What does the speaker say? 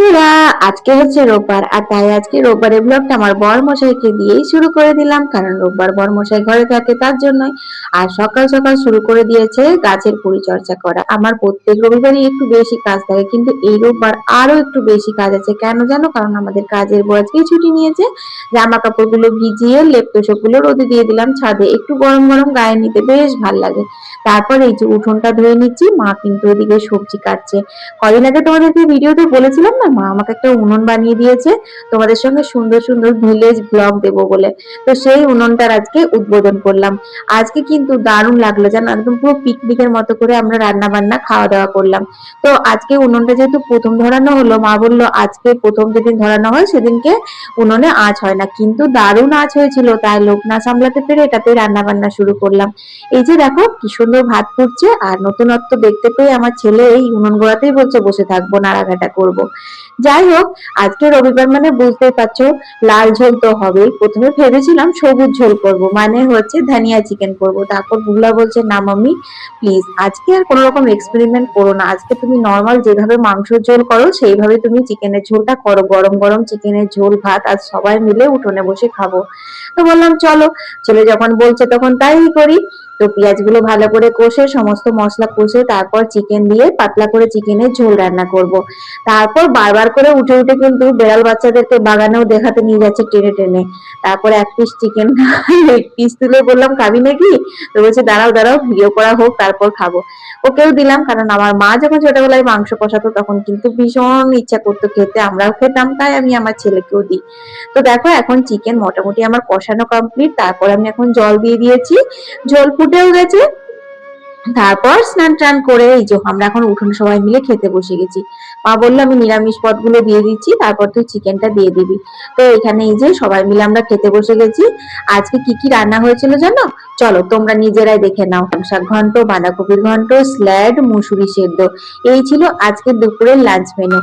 বন্ধুরা আজকে হচ্ছে রোববার, আর তাই আজকে রোববারের ব্লগটা আমার বর মশাইকে দিয়েই শুরু করে দিলাম, কারণ রোববার বর মশাই ঘরে থাকে তার জন্যই। আর সকাল সকাল শুরু করে দিয়েছে গাছের পরিচর্যা করা। আমার প্রত্যেক রবিবারই একটু বেশি কাজ থাকে, কিন্তু এই রোববার আরও একটু বেশি কাজ আছে। কেন জানো? কারণ আমাদের কাজের বউ আজকে ছুটি নিয়েছে। জামা কাপড়গুলো ভিজিয়ে লেপ তোষকগুলো রোদে দিয়ে দিলাম ছাদে। একটু গরম গরম গায়ে নিতে বেশ ভালো লাগে। তারপর এই যে উঠোনটা ধুয়ে নিচ্ছি, মা কিন্তু এদিকে সবজি কাটছে। কদিন আগে তোমাদেরকে ভিডিওতে বলেছিলাম না, মা আমাকে একটা উনুন বানিয়ে দিয়েছে। তোমাদের সঙ্গে সুন্দর সুন্দর ভিলেজ ব্লগ দেব বলে। তো সেই উনুনটার আজকে উদ্বোধন করলাম। আজকে কিন্তু দারুণ লাগল জানো, একদম পুরো পিকনিকের মতো করে আমরা রান্না বান্না খাওয়া দাওয়া করলাম। তো আজকে উনুনটা যেহেতু প্রথম ধরানো হলো, মা বলল আজকে প্রথম যেদিন ধরানো হয় সেদিনকে উনুনে আঁচ হয় না। কিন্তু দারুণ আঁচ হয়েছিল, তাই লোক না সামলাতে পেরে এটাতে রান্না বান্না শুরু করলাম। এই যে দেখো, কি সুন্দর ভাত ফুটছে আর নতুনত্ব দেখতে পেয়ে আমার ছেলে এই উনুন গোড়াতেই বলছে, বসে থাকব, নাড়াঘাটা করব। যাই হোক আজকে রবিবার মানে বুঝতেই পারছ, লাল ঝোল তো হবে প্রথমে ভেবেছিলাম সবুজ ঝোল করব মানে হচ্ছে ধনিয়া চিকেন করব। তারপর বুগলা বলছে, না মাম্মি প্লিজ আজকে আর কোনো রকম এক্সপেরিমেন্ট করো না। আজকে তুমি নর্মাল যেভাবে মাংসের ঝোল করো, সেইভাবে তুমি চিকেনের ঝোলটা করো। গরম গরম চিকেনের ঝোল, ভাত আজ সবাই মিলে উঠোনে বসে খাব। তো বললাম, চলো। ছেলে যখন বলছে, তখন তাই করি। তো পেঁয়াজগুলো ভালো করে কষে, সমস্ত মশলা কষে, তারপর চিকেন দিয়ে পাতলা করে চিকেনের ঝোল রান্না করব। তারপর বারবার করে উঠে উঠে কিন্তু বেড়াল বাচ্চাদেরকে বাগানেও দেখাতে নিয়ে যাচ্ছে টেনে টেনে। তারপর এক পিস চিকেন এক পিস তুলে বললাম, খাবি নাকি? তো বলছে, দাঁড়াও দাঁড়াও, ভিডিও করা হোক, তারপর খাব। ওকেও দিলাম, কারণ আমার মা যখন ছোটবেলায় মাংস কষাতো, তখন কিন্তু ভীষণ ইচ্ছা করতো খেতে, আমরাও খেতাম, তাই আমি আমার ছেলেকেও দিই। তো দেখো, এখন চিকেন মোটামুটি আমার কষানো কমপ্লিট তারপর আমি এখন জল দিয়ে দিয়েছি। ঝোল ফুটেও গেছে। তারপর স্নান টান করে এই যে আমরা এখন উঠোনে সবাই মিলে খেতে বসে গেছি। মা বলল, আমি নিরামিষ পদগুলো দিয়ে দিচ্ছি, তারপর তুই চিকেনটা দিয়ে দিবি। তো এখানে এই যে সবাই মিলে আমরা খেতে বসে গেছি। আজকে কি কি রান্না হয়েছিল জানো? চলো, তোমরা নিজেরাই দেখে নাও। শাক ঘন্ট, বাঁধাকপির ঘন্ট, স্ল্যাড, মুসুরি সেদ্ধ। এই ছিল আজকে দুপুরের লাঞ্চ মেনু